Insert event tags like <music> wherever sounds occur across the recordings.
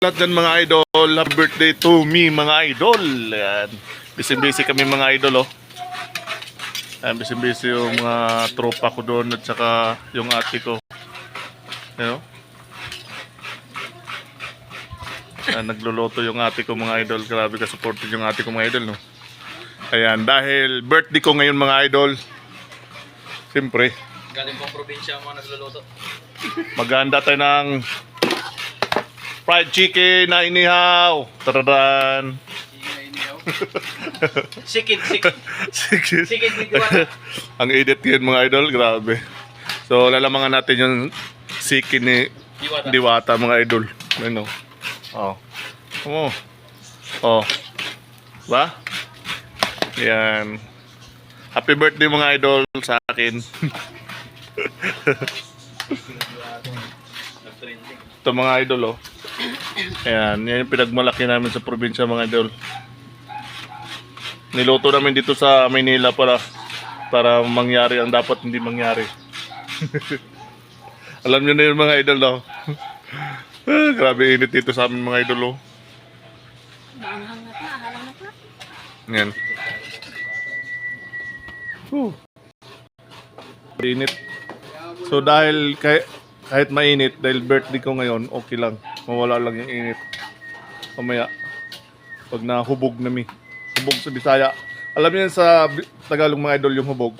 lahat dyan mga idol. Happy birthday to me mga idol. Ayan. Busy-busy kami mga idol oh. Ayan, busy-busy yung mga tropa ko doon at saka yung ate ko. Ayan oh. Ayan, nagluluto yung ate ko mga idol. Grabe ka supported yung ate ko mga idol no. Ayan, dahil birthday ko ngayon mga idol. Siyempre, Galing pang probinsya mga nagluluto. Maganda tayo ng fried chicken na inihaw. Taradan. Sikid, sikid. Sikid dito ba? Ang edit yun mga idol, grabe. So lalamangan natin yung sikin ni Diwata. Diwata mga idol. Ano? Oh. Oh. Oh. Ba? Yan. Happy birthday mga idol sa akin. <laughs> Nag-trending. Ito mga idol oh. Ayan, yan yung pinagmalaki namin sa probinsya mga idol. Niluto namin dito sa Maynila para para mangyari ang dapat hindi mangyari. <laughs> Alam niyo na yun mga idol no? <laughs> Grabe init dito sa amin mga idol oh. Maanghang na pa, halang na. Yan. Whew. Init. So dahil kahit, kahit mainit, dahil birthday ko ngayon, okay lang. Mawala lang yung init. Mamaya, pag nahubog na mi. Hubog sa Bisaya. Alam niyo sa Tagalog mga idol yung hubog.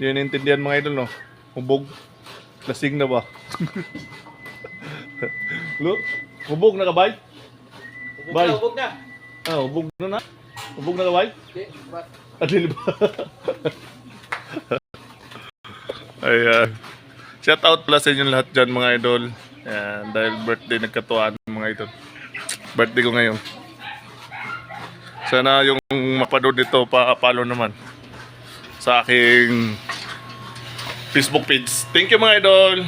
Hindi yun naintindihan mga idol, no? Hubog. Lasing na ba? <laughs> Look, hubog na ka, bay? Hubog Bye. na, hubog na. Ah, hubog na na? Hubog na ka, bay? Di, ba? <laughs> Adil ba? Ayan. Shout out pala sa inyo lahat dyan mga idol. Ayan, dahil birthday nagkatuwaan mga idol. Birthday ko ngayon. Sana yung mapanood nito pa-follow naman sa aking Facebook page. Thank you mga idol.